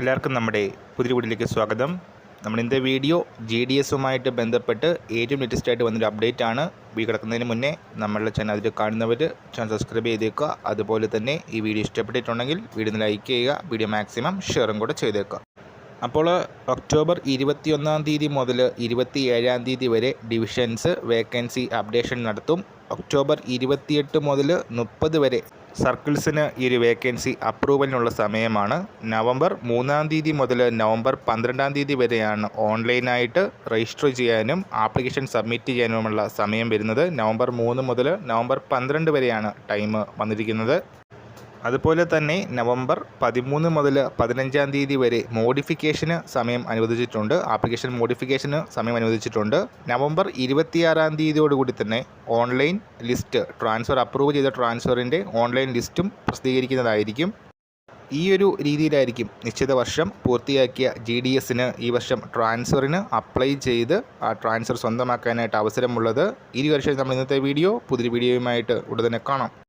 എല്ലാവർക്കും നമ്മുടെ പുതിയ വീട്ടിലേക്ക് സ്വാഗതം. നമ്മൾ ഇന്നത്തെ വീഡിയോ ജി ഡി എസുമായിട്ട് ബന്ധപ്പെട്ട് ഏറ്റവും ലേറ്റസ്റ്റ് ആയിട്ട് വന്നൊരു അപ്ഡേറ്റ് ആണ്. വീ കിടക്കുന്നതിന് മുന്നേ നമ്മളുടെ ചാനൽ അതിൽ കാണുന്നവർ ചാനൽ സബ്സ്ക്രൈബ് ചെയ്തേക്കുക. അതുപോലെ തന്നെ ഈ വീഡിയോ ഇഷ്ടപ്പെട്ടിട്ടുണ്ടെങ്കിൽ വീഡിയോ ലൈക്ക് ചെയ്യുക വീഡിയോ മാക്സിമം ഷെയറും കൂടെ ചെയ്തേക്കുക. അപ്പോൾ ഒക്ടോബർ ഇരുപത്തിയൊന്നാം തീയതി മുതൽ ഇരുപത്തി ഏഴാം തീയതി വരെ ഡിവിഷൻസ് വേക്കൻസി അപ്ഡേഷൻ നടത്തും. ഒക്ടോബർ ഇരുപത്തിയെട്ട് മുതൽ മുപ്പത് വരെ സർക്കിൾസിന് ഈ ഒരു വേക്കൻസി അപ്രൂവലിനുള്ള സമയമാണ്. നവംബർ മൂന്നാം തീയതി മുതൽ നവംബർ പന്ത്രണ്ടാം തീയതി വരെയാണ് ഓൺലൈനായിട്ട് രജിസ്റ്റർ ചെയ്യാനും ആപ്ലിക്കേഷൻ സബ്മിറ്റ് ചെയ്യാനുമുള്ള സമയം വരുന്നത്. നവംബർ മൂന്ന് മുതൽ നവംബർ പന്ത്രണ്ട് വരെയാണ് ടൈം വന്നിരിക്കുന്നത്. അതുപോലെ തന്നെ നവംബർ പതിമൂന്ന് മുതൽ പതിനഞ്ചാം തീയതി വരെ മോഡിഫിക്കേഷന് സമയം അനുവദിച്ചിട്ടുണ്ട്. ആപ്ലിക്കേഷൻ മോഡിഫിക്കേഷന് സമയം അനുവദിച്ചിട്ടുണ്ട്. നവംബർ ഇരുപത്തിയാറാം തീയതിയോടുകൂടി തന്നെ ഓൺലൈൻ ലിസ്റ്റ് ട്രാൻസ്ഫർ അപ്രൂവ് ചെയ്ത ട്രാൻസ്ഫറിന്റെ ഓൺലൈൻ ലിസ്റ്റും പ്രസിദ്ധീകരിക്കുന്നതായിരിക്കും. ഈ ഒരു രീതിയിലായിരിക്കും നിശ്ചിത വർഷം പൂർത്തിയാക്കിയ ജി ഡി എസിന് ഈ വർഷം ട്രാൻസ്ഫറിന് അപ്ലൈ ചെയ്ത് ആ ട്രാൻസ്ഫർ സ്വന്തമാക്കാനായിട്ട് അവസരമുള്ളത്. ഈ വർഷം നമ്മൾ ഇന്നത്തെ വീഡിയോ പുതിയ വീഡിയോയുമായിട്ട് ഉടനെ കാണാം.